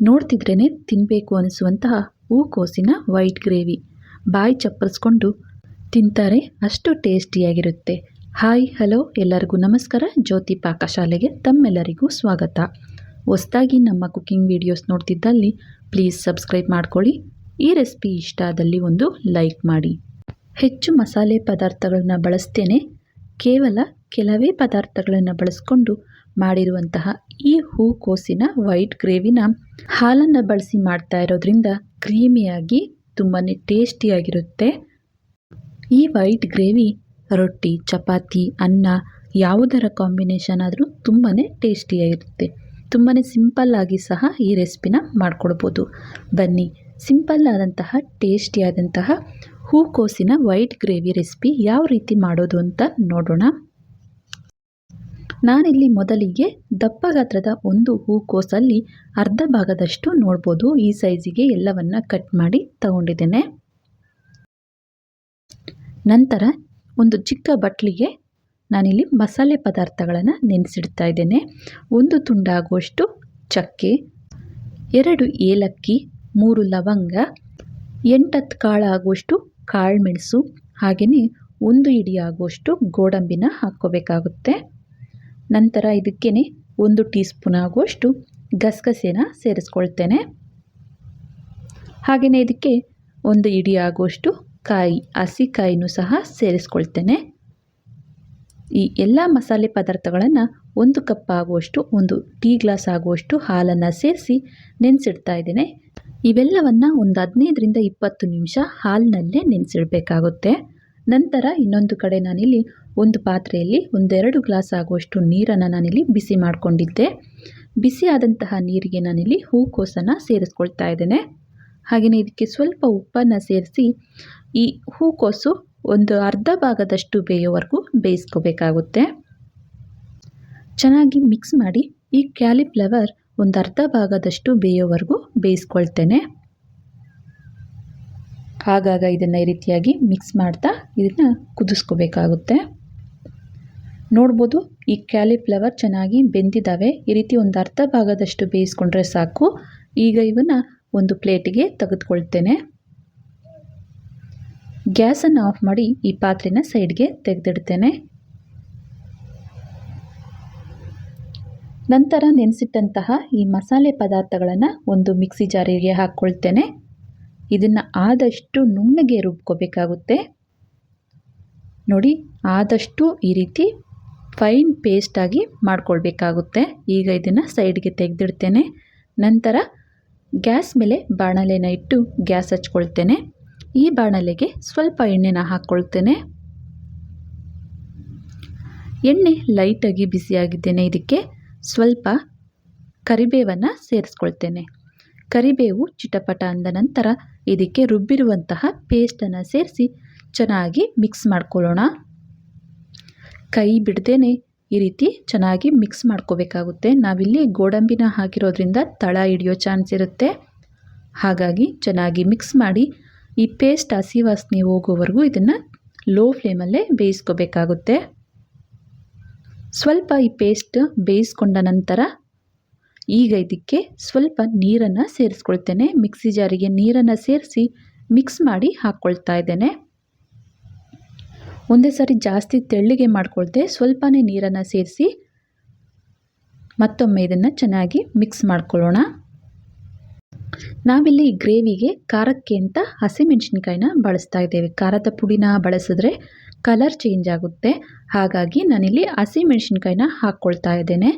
ನೋಡ್ತಿದ್ರೇ ತಿನ್ನಬೇಕು ಅನಿಸುವಂತಹ ಹೂಕೋಸಿನ white gravy. ಬಾಯಿ ಚಪ್ಪರಿಸ್ಕೊಂಡು ತಿಂತಾರೆ, ಅಷ್ಟು ಟೇಸ್ಟಿಯಾಗಿರುತ್ತೆ. ಹಾಯ್, ಹಲೋ, ಎಲ್ಲರಿಗೂ ನಮಸ್ಕಾರ. ಜ್ಯೋತಿ ಪಾಕಶಾಲೆಗೆ ತಮ್ಮೆಲ್ಲರಿಗೂ ಸ್ವಾಗತ. ಹೊಸ್ದಾಗಿ ನಮ್ಮ ಕುಕ್ಕಿಂಗ್ ವಿಡಿಯೋಸ್ ನೋಡ್ತಿದ್ದಲ್ಲಿ ಪ್ಲೀಸ್ ಸಬ್ಸ್ಕ್ರೈಬ್ ಮಾಡ್ಕೊಳ್ಳಿ. ಈ ರೆಸಿಪಿ ಇಷ್ಟ ಆದಲ್ಲಿ ಒಂದು ಲೈಕ್ ಮಾಡಿ. ಹೆಚ್ಚು ಮಸಾಲೆ ಪದಾರ್ಥಗಳನ್ನ ಬಳಸ್ತೇನೆ. ಕೇವಲ ಕೆಲವೇ ಪದಾರ್ಥಗಳನ್ನು ಬಳಸ್ಕೊಂಡು ಮಾಡಿರುವಂತಹ ಈ ಹೂಕೋಸಿನ ವೈಟ್ ಗ್ರೇವಿನ ಹಾಲನ್ನು ಬಳಸಿ ಮಾಡ್ತಾ ಇರೋದ್ರಿಂದ ಕ್ರೀಮಿಯಾಗಿ ತುಂಬಾ ಟೇಸ್ಟಿಯಾಗಿರುತ್ತೆ. ಈ ವೈಟ್ ಗ್ರೇವಿ, ರೊಟ್ಟಿ, ಚಪಾತಿ, ಅನ್ನ ಯಾವುದರ ಕಾಂಬಿನೇಷನ್ ಆದರೂ ತುಂಬಾ ಟೇಸ್ಟಿಯಾಗಿರುತ್ತೆ. ತುಂಬಾ ಸಿಂಪಲ್ಲಾಗಿ ಸಹ ಈ ರೆಸಿಪಿನ ಮಾಡ್ಕೊಳ್ಬೋದು ಬನ್ನಿ, ಸಿಂಪಲ್ ಆದಂತಹ, ಟೇಸ್ಟಿಯಾದಂತಹ ಹೂಕೋಸಿನ ವೈಟ್ ಗ್ರೇವಿ ರೆಸಿಪಿ ಯಾವ ರೀತಿ ಮಾಡೋದು ಅಂತ ನೋಡೋಣ. ನಾನಿಲ್ಲಿ ಮೊದಲಿಗೆ ದಪ್ಪ ಗಾತ್ರದ ಒಂದು ಹೂಕೋಸಲ್ಲಿ ಅರ್ಧ ಭಾಗದಷ್ಟು ನೋಡ್ಬೋದು. ಈ ಸೈಜಿಗೆ ಎಲ್ಲವನ್ನ ಕಟ್ ಮಾಡಿ ತಗೊಂಡಿದ್ದೇನೆ. ನಂತರ ಒಂದು ಚಿಕ್ಕ ಬಟ್ಲಿಗೆ ನಾನಿಲ್ಲಿ ಮಸಾಲೆ ಪದಾರ್ಥಗಳನ್ನು ನೆನೆಸಿಡ್ತಾ ಇದ್ದೇನೆ. ಒಂದು ತುಂಡಾಗುವಷ್ಟು ಚಕ್ಕೆ, ಎರಡು ಏಲಕ್ಕಿ, ಮೂರು ಲವಂಗ, ಎಂಟತ್ತು ಕಾಳು ಆಗುವಷ್ಟು ಕಾಳುಮೆಣಸು ಹಾಗೆಯೇ ಒಂದು ಇಡಿಯಾಗುವಷ್ಟು ಗೋಡಂಬಿನ ಹಾಕ್ಕೋಬೇಕಾಗುತ್ತೆ. ನಂತರ ಇದಕ್ಕೇ ಒಂದು ಟೀ ಸ್ಪೂನ್ ಆಗುವಷ್ಟು ಗಸಗಸೆನ ಸೇರಿಸ್ಕೊಳ್ತೇನೆ. ಹಾಗೆಯೇ ಇದಕ್ಕೆ ಒಂದು ಇಡಿ ಆಗುವಷ್ಟು ಕಾಯಿ ಹಸಿಕಾಯಿನೂ ಸಹ ಸೇರಿಸ್ಕೊಳ್ತೇನೆ. ಈ ಎಲ್ಲ ಮಸಾಲೆ ಪದಾರ್ಥಗಳನ್ನು ಒಂದು ಕಪ್ ಆಗುವಷ್ಟು, ಒಂದು ಟೀ ಗ್ಲಾಸ್ ಆಗುವಷ್ಟು ಹಾಲನ್ನು ಸೇರಿಸಿ ನೆನೆಸಿಡ್ತಾ ಇದ್ದೇನೆ. ಇವೆಲ್ಲವನ್ನು ಒಂದು ಹದಿನೈದರಿಂದ ಇಪ್ಪತ್ತು ನಿಮಿಷ ಹಾಲಿನಲ್ಲೇ ನೆನೆಸಿಡಬೇಕಾಗುತ್ತೆ. ನಂತರ ಇನ್ನೊಂದು ಕಡೆ ನಾನಿಲ್ಲಿ ಒಂದು ಪಾತ್ರೆಯಲ್ಲಿ ಒಂದೆರಡು ಗ್ಲಾಸ್ ಆಗುವಷ್ಟು ನೀರನ್ನು ನಾನಿಲ್ಲಿ ಬಿಸಿ ಮಾಡಿಕೊಂಡಿದ್ದೆ. ಬಿಸಿ ಆದಂತಹ ನೀರಿಗೆ ನಾನಿಲ್ಲಿ ಹೂಕೋಸನ್ನು ಸೇರಿಸ್ಕೊಳ್ತಾ ಇದ್ದೇನೆ. ಹಾಗೆಯೇ ಇದಕ್ಕೆ ಸ್ವಲ್ಪ ಉಪ್ಪನ್ನು ಸೇರಿಸಿ ಈ ಹೂಕೋಸು ಒಂದು ಅರ್ಧ ಭಾಗದಷ್ಟು ಬೇಯೋವರೆಗೂ ಬೇಯಿಸ್ಕೋಬೇಕಾಗುತ್ತೆ. ಚೆನ್ನಾಗಿ ಮಿಕ್ಸ್ ಮಾಡಿ ಈ ಕ್ಯಾಲಿಫ್ಲವರ್ ಒಂದು ಅರ್ಧ ಭಾಗದಷ್ಟು ಬೇಯೋವರೆಗೂ ಬೇಯಿಸ್ಕೊಳ್ತೇನೆ. ಆಗಾಗ ಇದನ್ನು ಈ ರೀತಿಯಾಗಿ ಮಿಕ್ಸ್ ಮಾಡ್ತಾ ಇದನ್ನು ಕುದಿಸ್ಕೋಬೇಕಾಗುತ್ತೆ. ನೋಡ್ಬೋದು ಈ ಕ್ಯಾಲಿಫ್ಲವರ್ ಚೆನ್ನಾಗಿ ಬೆಂದಿದ್ದಾವೆ ಈ ರೀತಿ ಒಂದು ಅರ್ಧ ಭಾಗದಷ್ಟು ಬೇಯಿಸ್ಕೊಂಡ್ರೆ ಸಾಕು. ಈಗ ಇವನ್ನ ಒಂದು ಪ್ಲೇಟಿಗೆ ತೆಗೆದುಕೊಳ್ತೇನೆ. ಗ್ಯಾಸನ್ನು ಆಫ್ ಮಾಡಿ ಈ ಪಾತ್ರೆನ ಸೈಡ್ಗೆ ತೆಗೆದಿಡ್ತೇನೆ. ನಂತರ ನೆನೆಸಿಟ್ಟಂತಹ ಈ ಮಸಾಲೆ ಪದಾರ್ಥಗಳನ್ನು ಒಂದು ಮಿಕ್ಸಿ ಜಾರಿಗೆ ಹಾಕ್ಕೊಳ್ತೇನೆ. ಇದನ್ನು ಆದಷ್ಟು ನುಣ್ಣಗೆ ರುಬ್ಕೋಬೇಕಾಗುತ್ತೆ. ನೋಡಿ, ಆದಷ್ಟು ಈ ರೀತಿ ಫೈನ್ ಪೇಸ್ಟಾಗಿ ಮಾಡ್ಕೊಳ್ಬೇಕಾಗುತ್ತೆ. ಈಗ ಇದನ್ನು ಸೈಡ್ಗೆ ತೆಗೆದಿಡ್ತೇನೆ. ನಂತರ ಗ್ಯಾಸ್ ಮೇಲೆ ಬಾಣಲೆನ ಇಟ್ಟು ಗ್ಯಾಸ್ ಹಚ್ಕೊಳ್ತೇನೆ. ಈ ಬಾಣಲೆಗೆ ಸ್ವಲ್ಪ ಎಣ್ಣೆನ ಹಾಕ್ಕೊಳ್ತೇನೆ ಎಣ್ಣೆ ಲೈಟಾಗಿ ಬಿಸಿಯಾಗಿದ್ದೇನೆ. ಇದಕ್ಕೆ ಸ್ವಲ್ಪ ಕರಿಬೇವನ್ನು ಸೇರಿಸ್ಕೊಳ್ತೇನೆ. ಕರಿಬೇವು ಚಿಟಪಟ ಅಂದ ನಂತರ ಇದಕ್ಕೆ ರುಬ್ಬಿರುವಂತಹ ಪೇಸ್ಟನ್ನು ಸೇರಿಸಿ ಚೆನ್ನಾಗಿ ಮಿಕ್ಸ್ ಮಾಡ್ಕೊಳ್ಳೋಣ. ಕೈ ಬಿಡ್ದೇನೆ ಈ ರೀತಿ ಚೆನ್ನಾಗಿ ಮಿಕ್ಸ್ ಮಾಡ್ಕೋಬೇಕಾಗುತ್ತೆ. ನಾವಿಲ್ಲಿ ಗೋಡಂಬಿನ ಹಾಕಿರೋದ್ರಿಂದ ತಳ ಹಿಡಿಯೋ ಚಾನ್ಸ್ ಇರುತ್ತೆ. ಹಾಗಾಗಿ ಚೆನ್ನಾಗಿ ಮಿಕ್ಸ್ ಮಾಡಿ ಈ ಪೇಸ್ಟ್ ಹಸಿ ವಾಸನೆ ಹೋಗೋವರೆಗೂ ಇದನ್ನು ಲೋ ಫ್ಲೇಮಲ್ಲೇ ಬೇಯಿಸ್ಕೋಬೇಕಾಗುತ್ತೆ. ಸ್ವಲ್ಪ ಈ ಪೇಸ್ಟ್ ಬೇಯಿಸ್ಕೊಂಡ ನಂತರ ಈಗ ಇದಕ್ಕೆ ಸ್ವಲ್ಪ ನೀರನ್ನು ಸೇರಿಸ್ಕೊಳ್ತೇನೆ. ಮಿಕ್ಸಿ ಜಾರಿಗೆ ನೀರನ್ನು ಸೇರಿಸಿ ಮಿಕ್ಸ್ ಮಾಡಿ ಹಾಕ್ಕೊಳ್ತಾ ಇದ್ದೇನೆ. ಒಂದೇ ಸಾರಿ ಜಾಸ್ತಿ ತೆಳ್ಳಿಗೆ ಮಾಡಿಕೊಳ್ತೆ ಸ್ವಲ್ಪನೇ ನೀರನ್ನು ಸೇರಿಸಿ ಮತ್ತೊಮ್ಮೆ ಇದನ್ನು ಚೆನ್ನಾಗಿ ಮಿಕ್ಸ್ ಮಾಡ್ಕೊಳ್ಳೋಣ. ನಾವಿಲ್ಲಿ ಗ್ರೇವಿಗೆ ಖಾರಕ್ಕೆ ಅಂತ ಹಸಿಮೆಣಸಿನ್ಕಾಯಿನ ಬಳಸ್ತಾ ಇದ್ದೇವೆ. ಖಾರದ ಪುಡಿನ ಬಳಸಿದ್ರೆ ಕಲರ್ ಚೇಂಜ್ ಆಗುತ್ತೆ. ಹಾಗಾಗಿ ನಾನಿಲ್ಲಿ ಹಸಿಮೆಣಸಿನ್ಕಾಯಿನ ಹಾಕ್ಕೊಳ್ತಾ ಇದ್ದೇನೆ.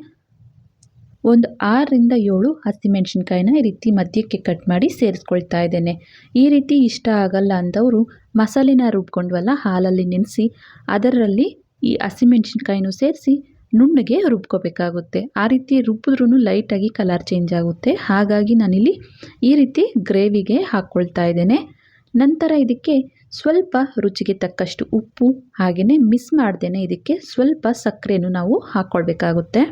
ಒಂದು ಆರರಿಂದ ಏಳು ಹಸಿಮೆಣಸಿನ್ಕಾಯಿನ ಈ ರೀತಿ ಮಧ್ಯಕ್ಕೆ ಕಟ್ ಮಾಡಿ ಸೇರಿಸ್ಕೊಳ್ತಾ ಇದ್ದೇನೆ. ಈ ರೀತಿ ಇಷ್ಟ ಆಗಲ್ಲ ಅಂದವರು ಮಸಾಲೆನ ರುಬ್ಕೊಂಡ್ವಲ್ಲ, ಹಾಲಲ್ಲಿ ನೆನೆಸಿ ಅದರಲ್ಲಿ ಈ ಹಸಿಮೆಣಸಿನ್ಕಾಯಿನೂ ಸೇರಿಸಿ ನುಣ್ಣಗೆ ರುಬ್ಕೋಬೇಕಾಗುತ್ತೆ. ಆ ರೀತಿ ರುಬ್ಬಿದ್ರೂ ಲೈಟಾಗಿ ಕಲರ್ ಚೇಂಜ್ ಆಗುತ್ತೆ. ಹಾಗಾಗಿ ನಾನಿಲ್ಲಿ ಈ ರೀತಿ ಗ್ರೇವಿಗೆ ಹಾಕ್ಕೊಳ್ತಾ ಇದ್ದೇನೆ. ನಂತರ ಇದಕ್ಕೆ ಸ್ವಲ್ಪ ರುಚಿಗೆ ತಕ್ಕಷ್ಟು ಉಪ್ಪು ಹಾಗೆಯೇ ಮಿಸ್ ಮಾಡ್ದೇನೆ. ಇದಕ್ಕೆ ಸ್ವಲ್ಪ ಸಕ್ಕರೆಯನ್ನು ನಾವು ಹಾಕ್ಕೊಳ್ಬೇಕಾಗುತ್ತೆ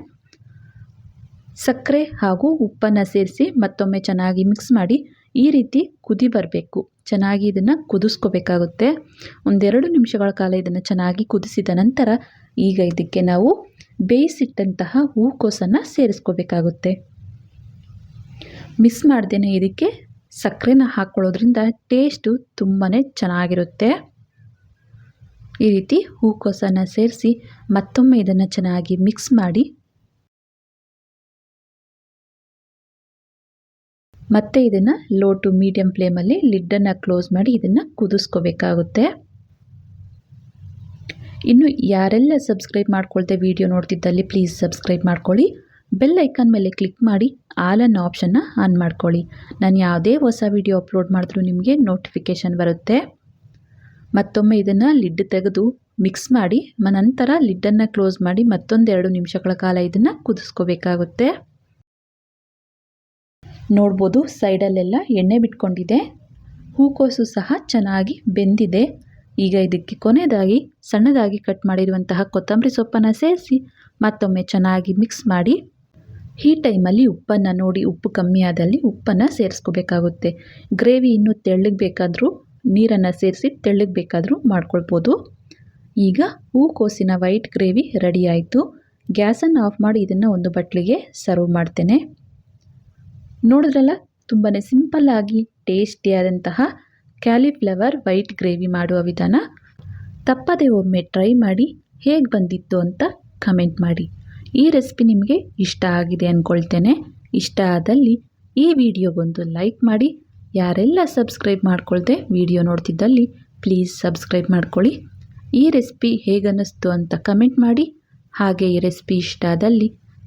ಸಕ್ಕರೆ ಹಾಗೂ ಉಪ್ಪನ್ನು ಸೇರಿಸಿ ಮತ್ತೊಮ್ಮೆ ಚೆನ್ನಾಗಿ ಮಿಕ್ಸ್ ಮಾಡಿ ಈ ರೀತಿ ಕುದಿ ಬರಬೇಕು. ಚೆನ್ನಾಗಿ ಇದನ್ನು ಕುದಿಸ್ಕೋಬೇಕಾಗುತ್ತೆ. ಒಂದೆರಡು ನಿಮಿಷಗಳ ಕಾಲ ಇದನ್ನು ಚೆನ್ನಾಗಿ ಕುದಿಸಿದ ನಂತರ ಈಗ ಇದಕ್ಕೆ ನಾವು ಬೇಯಿಸಿಟ್ಟಂತಹ ಹೂಕೋಸನ್ನು ಸೇರಿಸ್ಕೋಬೇಕಾಗುತ್ತೆ. ಮಿಸ್ ಮಾಡ್ದೇನೆ ಇದಕ್ಕೆ ಸಕ್ಕರೆನ ಹಾಕ್ಕೊಳ್ಳೋದ್ರಿಂದ ಟೇಸ್ಟು ತುಂಬಾ ಚೆನ್ನಾಗಿರುತ್ತೆ. ಈ ರೀತಿ ಹೂಕೋಸನ್ನು ಸೇರಿಸಿ ಮತ್ತೊಮ್ಮೆ ಇದನ್ನು ಚೆನ್ನಾಗಿ ಮಿಕ್ಸ್ ಮಾಡಿ ಮತ್ತೆ ಇದನ್ನು ಲೋ ಟು ಮೀಡಿಯಮ್ ಫ್ಲೇಮಲ್ಲಿ ಲಿಡ್ಡನ್ನು ಕ್ಲೋಸ್ ಮಾಡಿ ಇದನ್ನು ಕುದಿಸ್ಕೋಬೇಕಾಗುತ್ತೆ. ಇನ್ನು ಯಾರೆಲ್ಲ ಸಬ್ಸ್ಕ್ರೈಬ್ ಮಾಡ್ಕೊಳ್ದೆ ವಿಡಿಯೋ ನೋಡ್ತಿದ್ದಲ್ಲಿ ಪ್ಲೀಸ್ ಸಬ್ಸ್ಕ್ರೈಬ್ ಮಾಡ್ಕೊಳ್ಳಿ. ಬೆಲ್ ಐಕಾನ್ ಮೇಲೆ ಕ್ಲಿಕ್ ಮಾಡಿ ಆಲ್ ಅನ್ನೋ ಆಪ್ಷನ್ನ ಆನ್ ಮಾಡ್ಕೊಳ್ಳಿ. ನಾನು ಯಾವುದೇ ಹೊಸ ವಿಡಿಯೋ ಅಪ್ಲೋಡ್ ಮಾಡಿದ್ರೂ ನಿಮಗೆ ನೋಟಿಫಿಕೇಷನ್ ಬರುತ್ತೆ. ಮತ್ತೊಮ್ಮೆ ಇದನ್ನು ಲಿಡ್ ತೆಗೆದು ಮಿಕ್ಸ್ ಮಾಡಿ ನಂತರ ಲಿಡ್ಡನ್ನು ಕ್ಲೋಸ್ ಮಾಡಿ ಮತ್ತೊಂದೆರಡು ನಿಮಿಷಗಳ ಕಾಲ ಇದನ್ನು ಕುದಿಸ್ಕೋಬೇಕಾಗುತ್ತೆ. ನೋಡ್ಬೋದು, ಸೈಡಲ್ಲೆಲ್ಲ ಎಣ್ಣೆ ಬಿಟ್ಕೊಂಡಿದೆ. ಹೂಕೋಸು ಸಹ ಚೆನ್ನಾಗಿ ಬೆಂದಿದೆ. ಈಗ ಇದಕ್ಕೆ ಕೊನೆಯದಾಗಿ, ಸಣ್ಣದಾಗಿ ಕಟ್ ಮಾಡಿರುವಂತಹ ಕೊತ್ತಂಬರಿ ಸೊಪ್ಪನ್ನು ಸೇರಿಸಿ, ಮತ್ತೊಮ್ಮೆ ಚೆನ್ನಾಗಿ ಮಿಕ್ಸ್ ಮಾಡಿ. ಈ ಟೈಮಲ್ಲಿ ಉಪ್ಪನ್ನು ನೋಡಿ, ಉಪ್ಪು ಕಮ್ಮಿ ಆದಲ್ಲಿ ಉಪ್ಪನ್ನು ಸೇರಿಸ್ಕೋಬೇಕಾಗುತ್ತೆ. ಗ್ರೇವಿ ಇನ್ನೂ ತೆಳ್ಳಗೆ ಬೇಕಾದರೂ, ನೀರನ್ನು ಸೇರಿಸಿ ತೆಳ್ಳಗೆ ಬೇಕಾದರೂ ಮಾಡ್ಕೊಳ್ಬೋದು. ಈಗ ಹೂಕೋಸಿನ ವೈಟ್ ಗ್ರೇವಿ ರೆಡಿ ಆಯಿತು. ಗ್ಯಾಸನ್ನು ಆಫ್ ಮಾಡಿ ಇದನ್ನು ಒಂದು ಬಟ್ಲಿಗೆ ಸರ್ವ್ ಮಾಡ್ತೇನೆ. ನೋಡಿದ್ರಲ್ಲ? ತುಂಬಾ ಸಿಂಪಲ್ಲಾಗಿ ಟೇಸ್ಟಿಯಾದಂತಹ ಕ್ಯಾಲಿಫ್ಲವರ್ ವೈಟ್ ಗ್ರೇವಿ ಮಾಡುವ ವಿಧಾನ. ತಪ್ಪದೆ ಒಮ್ಮೆ ಟ್ರೈ ಮಾಡಿ ಹೇಗೆ ಬಂದಿತ್ತು ಅಂತ ಕಮೆಂಟ್ ಮಾಡಿ. ಈ ರೆಸಿಪಿ ನಿಮಗೆ ಇಷ್ಟ ಆಗಿದೆ ಅಂದ್ಕೊಳ್ತೇನೆ ಇಷ್ಟ ಆದಲ್ಲಿ ಈ ವಿಡಿಯೋಗೊಂದು ಲೈಕ್ ಮಾಡಿ. ಯಾರೆಲ್ಲ ಸಬ್ಸ್ಕ್ರೈಬ್ ಮಾಡ್ಕೊಳ್ದೆ ವಿಡಿಯೋ ನೋಡ್ತಿದ್ದಲ್ಲಿ ಪ್ಲೀಸ್ ಸಬ್ಸ್ಕ್ರೈಬ್ ಮಾಡ್ಕೊಳ್ಳಿ. ಈ ರೆಸಿಪಿ ಹೇಗನ್ನಿಸ್ತು ಅಂತ ಕಮೆಂಟ್ ಮಾಡಿ. ಹಾಗೆ ಈ ರೆಸಿಪಿ ಇಷ್ಟ ಆದಲ್ಲಿ